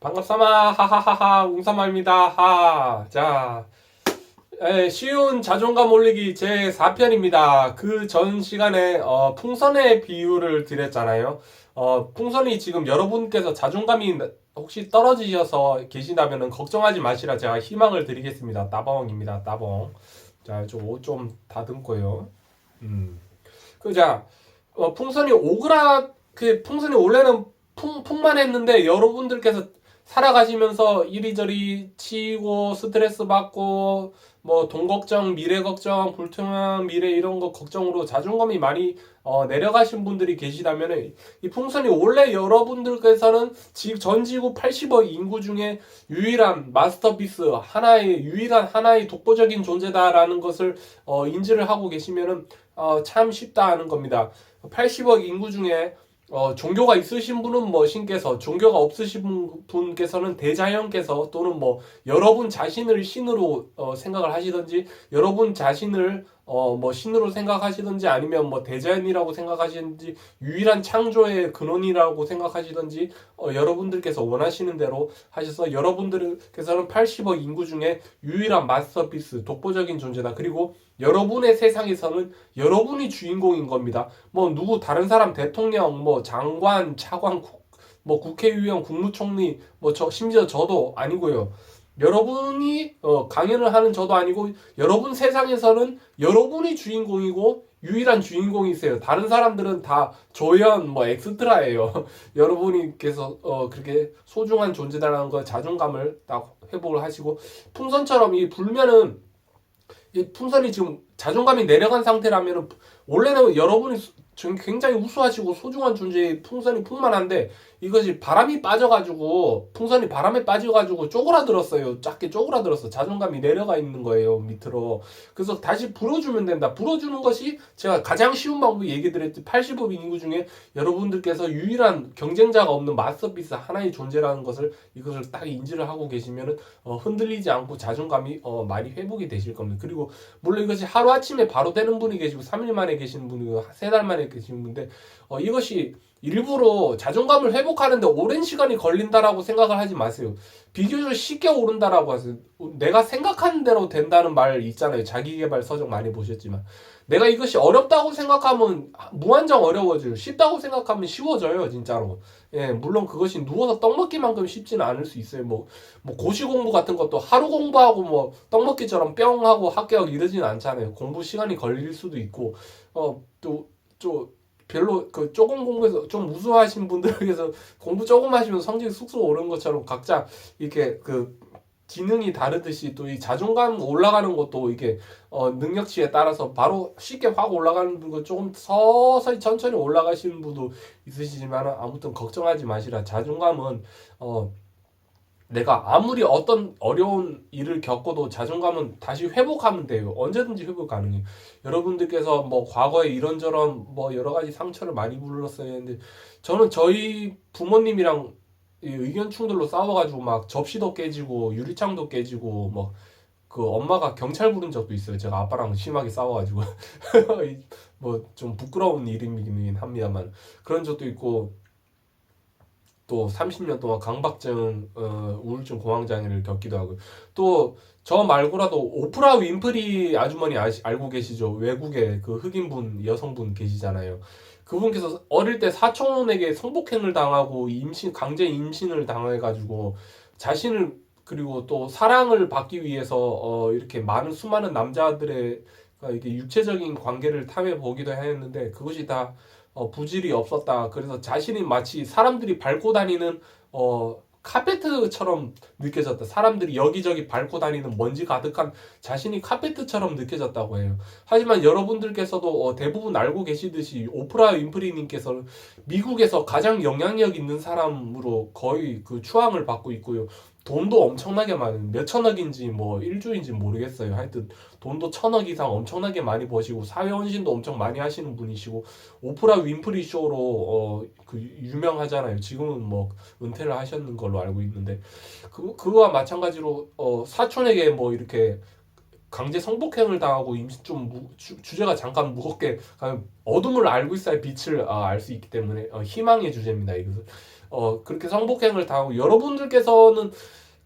반갑사마 하하하하 웅사마입니다 하. 자 에, 쉬운 자존감 올리기 제 4편입니다. 그 전 시간에 어, 풍선의 비유를 드렸잖아요. 어, 풍선이 지금 여러분께서 자존감이 혹시 떨어지셔서 계시다면 걱정하지 마시라 제가 희망을 드리겠습니다. 따봉입니다. 따봉. 자, 저옷좀 다듬고요. 음. 그자 어, 풍선이 오그라 그 풍선이 원래는 풍 풍만 했는데 여러분들께서 살아가시면서 이리저리 치이고 스트레스 받고 뭐 돈 걱정, 미래 걱정, 불투명한 미래 이런 거 걱정으로 자존감이 많이 어, 내려가신 분들이 계시다면 이 풍선이 원래 여러분들께서는 지, 전 지구 80억 인구 중에 유일한 마스터피스 하나의 유일한 하나의 독보적인 존재다라는 것을 어, 인지를 하고 계시면은 어, 참 쉽다 하는 겁니다. 80억 인구 중에 어, 종교가 있으신 분은 뭐 신께서, 종교가 없으신 분께서는 대자연께서 또는 뭐 여러분 자신을 신으로 어, 생각을 하시든지 여러분 자신을 어, 뭐 신으로 생각하시든지 아니면 뭐 대자연이라고 생각하시든지 유일한 창조의 근원이라고 생각하시든지 어, 여러분들께서 원하시는 대로 하셔서 여러분들께서는 80억 인구 중에 유일한 마스터피스, 독보적인 존재다. 그리고 여러분의 세상에서는 여러분이 주인공인 겁니다. 뭐 누구 다른 사람 대통령, 뭐 장관, 차관, 뭐 국회의원, 국무총리, 뭐 저 심지어 저도 아니고요. 여러분이 어, 강연을 하는 저도 아니고 여러분 세상에서는 여러분이 주인공이고 유일한 주인공이세요. 다른 사람들은 다 조연 뭐 엑스트라예요. 여러분께서 어, 그렇게 소중한 존재다라는 거 자존감을 딱 회복을 하시고 풍선처럼 이 불면은 이 풍선이 지금 자존감이 내려간 상태라면 원래는 여러분이 굉장히 우수하시고 소중한 존재의 풍선이 풍만한데 이것이 바람이 빠져가지고 풍선이 바람에 빠져가지고 쪼그라들었어요. 작게 쪼그라들었어. 자존감이 내려가 있는 거예요 밑으로. 그래서 다시 불어주면 된다. 불어주는 것이 제가 가장 쉬운 방법이 얘기 드렸지 80억 인구 중에 여러분들께서 유일한 경쟁자가 없는 마스터피스 하나의 존재라는 것을 이것을 딱 인지를 하고 계시면은 어, 흔들리지 않고 자존감이 어, 많이 회복이 되실 겁니다. 그리고 물론 이것이 하루 아침에 바로 되는 분이 계시고 3일 만에 계시는 분이고 세달 만에 계시는 분인데 어, 이것이 일부러 자존감을 회복하는데 오랜 시간이 걸린다라고 생각을 하지 마세요. 비교적 쉽게 오른다라고 하세요. 내가 생각하는 대로 된다는 말 있잖아요. 자기개발 서적 많이 보셨지만. 내가 이것이 어렵다고 생각하면 무한정 어려워져요. 쉽다고 생각하면 쉬워져요, 진짜로. 예, 물론 그것이 누워서 떡 먹기만큼 쉽지는 않을 수 있어요. 뭐, 뭐 고시 공부 같은 것도 하루 공부하고 뭐 떡 먹기처럼 뿅 하고 합격 이러지는 않잖아요. 공부 시간이 걸릴 수도 있고, 어, 또, 또, 별로 그 조금 공부해서 좀 우수하신 분들에게서 공부 조금 하시면 성적이 쑥쑥 오르는 것처럼 각자 이렇게 그 기능이 다르듯이 또 이 자존감 올라가는 것도 이게 어 능력치에 따라서 바로 쉽게 확 올라가는 분과 조금 서서히 천천히 올라가시는 분도 있으시지만 아무튼 걱정하지 마시라. 자존감은 어 내가 아무리 어떤 어려운 일을 겪어도 자존감은 다시 회복하면 돼요. 언제든지 회복 가능해요. 여러분들께서 뭐 과거에 이런저런 뭐 여러 가지 상처를 많이 불렀어야 했는데 저는 저희 부모님이랑 의견 충돌로 싸워가지고 막 접시도 깨지고 유리창도 깨지고 뭐 그 엄마가 경찰 부른 적도 있어요. 제가 아빠랑 심하게 싸워가지고 뭐 좀 부끄러운 일이긴 합니다만 그런 적도 있고 또 30년 동안 강박증, 어, 우울증 공황장애를 겪기도 하고 또 저 말고라도 오프라 윈프리 아주머니 아시, 알고 계시죠? 외국에 그 흑인분 여성분 계시잖아요. 그분께서 어릴 때 사촌에게 성폭행을 당하고 임신 강제 임신을 당해가지고 자신을 그리고 또 사랑을 받기 위해서 어, 이렇게 많은 수많은 남자들의 이게 육체적인 관계를 탐해 보기도 했는데 그것이 다 어, 부질이 없었다. 그래서 자신이 마치 사람들이 밟고 다니는 어, 카페트처럼 느껴졌다. 사람들이 여기저기 밟고 다니는 먼지 가득한 자신이 카페트처럼 느껴졌다고 해요. 하지만 여러분들께서도 어, 대부분 알고 계시듯이 오프라 윈프리님께서는 미국에서 가장 영향력 있는 사람으로 거의 그 추앙을 받고 있고요. 돈도 엄청나게 많은 몇천억인지 뭐 일주인지 모르겠어요. 하여튼 돈도 천억 이상 엄청나게 많이 버시고 사회 헌신도 엄청 많이 하시는 분이시고 오프라 윈프리 쇼로 어 그 유명하잖아요. 지금은 뭐 은퇴를 하셨는 걸로 알고 있는데 그 그거와 마찬가지로 어 사촌에게 뭐 이렇게 강제 성폭행을 당하고 임신 좀 무, 주, 제가 잠깐 무겁게 어둠을 알고 있어야 빛을 아, 알수 있기 때문에 어, 희망의 주제입니다. 이것은 어 그렇게 성폭행을 당하고 여러분들께서는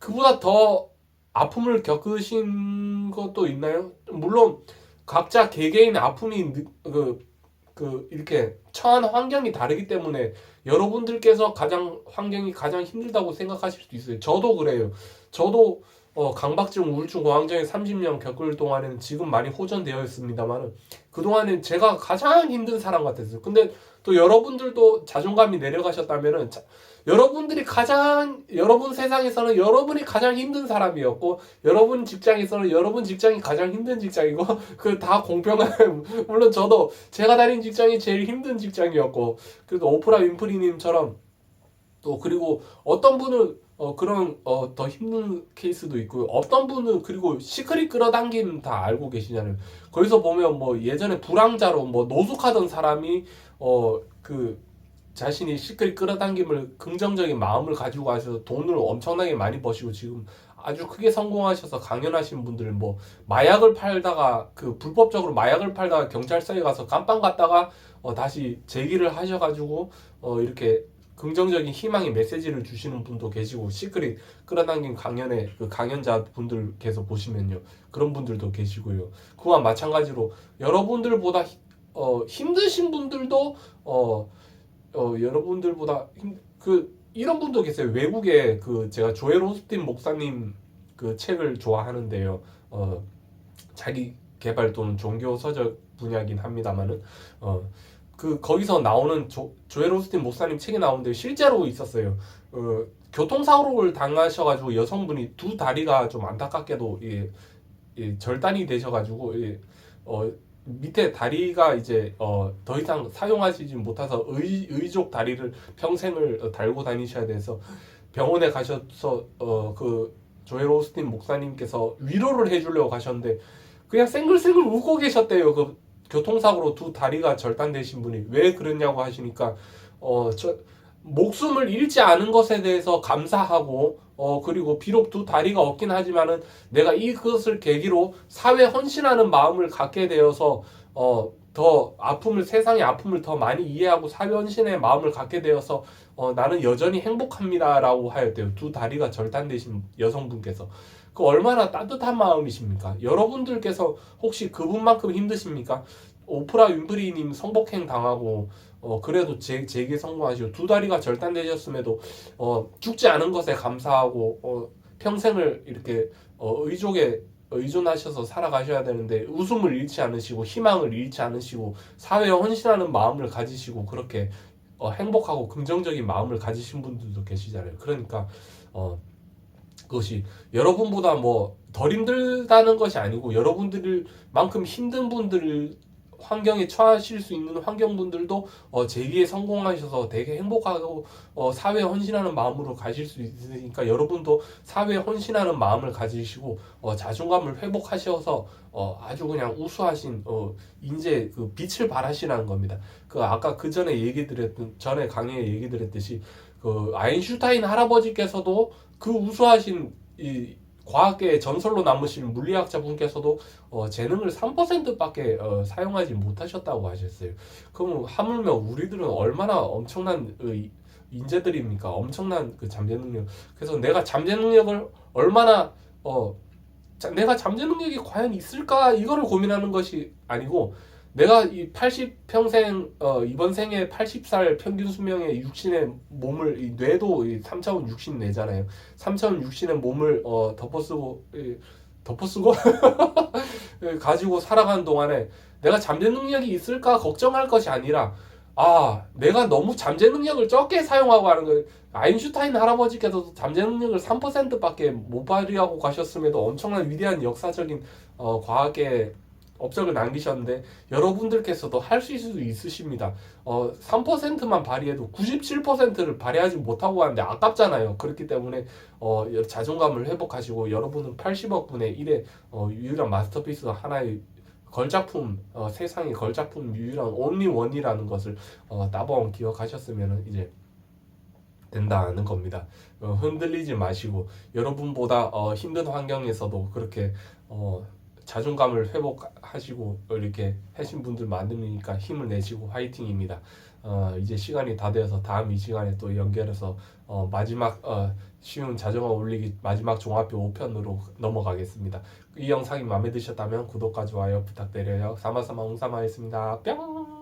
그보다 더 아픔을 겪으신 것도 있나요? 물론 각자 개개인의 아픔이 느- 그, 그 이렇게 처한 환경이 다르기 때문에 여러분들께서 가장 환경이 가장 힘들다고 생각하실 수도 있어요. 저도 그래요. 저도 어, 강박증, 우울증, 공황장애 30년 겪을 동안에는 지금 많이 호전되어 있습니다만은 그동안엔 제가 가장 힘든 사람 같았어요. 근데 또 여러분들도 자존감이 내려가셨다면은 자- 여러분들이 가장 여러분 세상에서는 여러분이 가장 힘든 사람이었고 여러분 직장에서는 여러분 직장이 가장 힘든 직장이고 그 다 공평한 물론 저도 제가 다닌 직장이 제일 힘든 직장이었고 그래도 오프라 윈프리님처럼 또 그리고 어떤 분은 어 그런 어 더 힘든 케이스도 있고 어떤 분은 그리고 시크릿 끌어당김 다 알고 계시잖아요. 거기서 보면 뭐 예전에 불황자로 뭐 노숙하던 사람이 어 그 자신이 시크릿 끌어당김을 긍정적인 마음을 가지고 가셔서 돈을 엄청나게 많이 버시고 지금 아주 크게 성공하셔서 강연하신 분들 뭐 마약을 팔다가 그 불법적으로 마약을 팔다가 경찰서에 가서 깜빵 갔다가 어 다시 재기를 하셔가지고 어 이렇게 긍정적인 희망의 메시지를 주시는 분도 계시고 시크릿 끌어당긴 강연의 그 강연자 분들께서 보시면요. 그런 분들도 계시고요. 그와 마찬가지로 여러분들보다 히- 어, 힘드신 분들도 어, 어 여러분들보다 힘, 그 이런 분도 계세요. 외국에 그 제가 조엘 호스틴 목사님 그 책을 좋아하는데요. 어 자기 개발 또는 종교 서적 분야긴 합니다만은 어 그 거기서 나오는 조, 조엘 호스틴 목사님 책에 나오는데 실제로 있었어요. 어, 교통사고를 당하셔가지고 여성분이 두 다리가 좀 안타깝게도 이, 이 절단이 되셔가지고 이, 어, 밑에 다리가 이제 어, 더 이상 사용하시지 못해서 의, 의족 다리를 평생을 어, 달고 다니셔야 돼서 병원에 가셔서 어, 그 조엘 호스틴 목사님께서 위로를 해주려고 가셨는데 그냥 쌩글쌩글 웃고 계셨대요. 그 교통사고로 두 다리가 절단되신 분이 왜 그랬냐고 하시니까 어 저 목숨을 잃지 않은 것에 대해서 감사하고 어 그리고 비록 두 다리가 없긴 하지만은 내가 이것을 계기로 사회 헌신하는 마음을 갖게 되어서 어 더 아픔을 세상의 아픔을 더 많이 이해하고 사회 헌신의 마음을 갖게 되어서 어 나는 여전히 행복합니다라고 하였대요. 두 다리가 절단되신 여성분께서 그 얼마나 따뜻한 마음이십니까? 여러분들께서 혹시 그분만큼 힘드십니까? 오프라 윈프리님 성폭행 당하고 어 그래도 재, 재기 성공하시고 두 다리가 절단되셨음에도 어 죽지 않은 것에 감사하고 어 평생을 이렇게 어 의족에 의존하셔서 살아가셔야 되는데 웃음을 잃지 않으시고 희망을 잃지 않으시고 사회에 헌신하는 마음을 가지시고 그렇게 어 행복하고 긍정적인 마음을 가지신 분들도 계시잖아요. 그러니까 어 그것이 여러분보다 뭐 덜 힘들다는 것이 아니고 여러분들만큼 힘든 분들 환경에 처하실 수 있는 환경분들도 어, 재기에 성공하셔서 되게 행복하고 어, 사회에 헌신하는 마음으로 가실 수 있으니까 여러분도 사회에 헌신하는 마음을 가지시고 어, 자존감을 회복하셔서 어, 아주 그냥 우수하신 어, 인재 그 빛을 발하시라는 겁니다. 그 아까 그 전에 얘기 드렸던 전에 강의에 얘기 드렸듯이 그 아인슈타인 할아버지께서도 그 우수하신 이 과학계의 전설로 남으신 물리학자 분께서도 어, 재능을 3%밖에 어, 사용하지 못하셨다고 하셨어요. 그럼 하물며 우리들은 얼마나 엄청난 어, 이- 인재들입니까? 엄청난 그 잠재 능력. 그래서 내가 잠재 능력을 얼마나 어 자, 내가 잠재 능력이 과연 있을까 이거를 고민하는 것이 아니고 내가 이 80평생 어 이번 생에 80살 평균 수명의 육신의 몸을 이 뇌도 이 3차원 육신 뇌잖아요. 3차원 육신의 몸을 어 덮어쓰고 이, 덮어쓰고 예, 가지고 살아가는 동안에 내가 잠재 능력이 있을까 걱정할 것이 아니라 아 내가 너무 잠재 능력을 적게 사용하고 하는 거예요. 아인슈타인 할아버지께서도 잠재 능력을 3%밖에 못 발휘하고 가셨음에도 엄청난 위대한 역사적인 어, 과학의 업적을 남기셨는데 여러분들께서도 할수 있을 수 있으십니다. 어, 3%만 발휘해도 97%를 발휘하지 못하고 하는데 아깝잖아요. 그렇기 때문에 어, 자존감을 회복하시고 여러분은 80억 분의 1의 어, 유일한 마스터피스 하나의 걸작품 어, 세상의 걸작품 유일한 온리 원이라는 것을 어, 따봉 기억하셨으면 이제 된다는 겁니다. 어, 흔들리지 마시고 여러분보다 어, 힘든 환경에서도 그렇게 어, 자존감을 회복하시고 이렇게 하신 분들 많으니까 힘을 내시고 화이팅입니다. 어, 이제 시간이 다 되어서 다음 이 시간에 또 연결해서 어, 마지막 어, 쉬운 자전거 올리기 마지막 종합표 5편으로 넘어가겠습니다. 이 영상이 마음에 드셨다면 구독과 좋아요 부탁드려요. 사마사마 웅사마였습니다. 뿅!